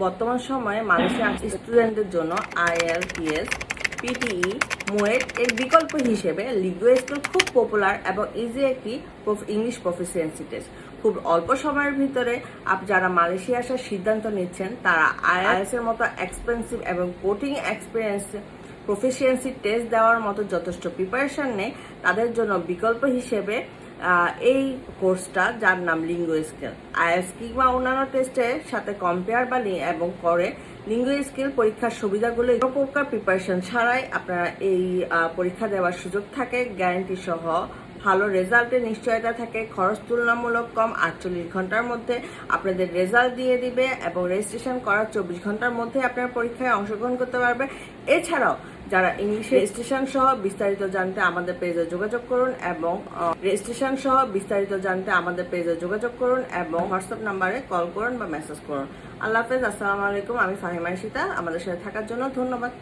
বর্তমান সময়ে মালয়েশিয়া স্টুডেন্টদের জন্য আইএলটিএস পিটিই মোয়েট এর বিকল্প হিসেবে লিগুয়া স্কুল খুব পপুলার এবং ইজি একটি ইংলিশ প্রফিসিয়েন্সি টেস্ট খুব অল্প সময়ের ভিতরে আপ, যারা মালয়েশিয়া আসার সিদ্ধান্ত নিচ্ছেন, তারা আইএলএস এর মতো এক্সপেন্সিভ এবং কোটিং এক্সপিরিয়েন্স প্রফিসিয়েন্সি টেস্ট দেওয়ার মতো যথেষ্ট প্রিপারেশন নেই। তাদের জন্য বিকল্প হিসেবে এই কোর্সটা যার নাম লিঙ্গো স্কেল আইএস কিংবা অন্যান্য টেস্টের সাথে কম্পেয়ার বা এবং করে লিঙ্গো স্কেল পরীক্ষার সুবিধাগুলো প্রকার প্রিপারেশন ছাড়াই আপনারা এই পরীক্ষা দেওয়ার সুযোগ থাকে গ্যারান্টি সহ ভালো রেজাল্টের নিশ্চয়তা থাকে, খরচ তুলনামূলক কম, আটচল্লিশ ঘণ্টার মধ্যে আপনাদের রেজাল্ট দিয়ে দিবে এবং রেজিস্ট্রেশন করার চব্বিশ ঘণ্টার মধ্যে আপনারা পরীক্ষায় অংশগ্রহণ করতে পারবে। এছাড়াও, যারা ইংলিশ রেজিস্ট্রেশন সহ বিস্তারিত জানতে আমাদের পেজে যোগাযোগ করুন এবং রেজিস্ট্রেশন সহ বিস্তারিত জানতে আমাদের পেজে যোগাযোগ করুন এবং হোয়াটসঅ্যাপ নাম্বারে কল করুন বা মেসেজ করুন। আল্লাহ হাফেজ, আসসালামু আলাইকুম। আমি ফাহিমা সীতা আমাদের সাথে থাকার জন্য ধন্যবাদ।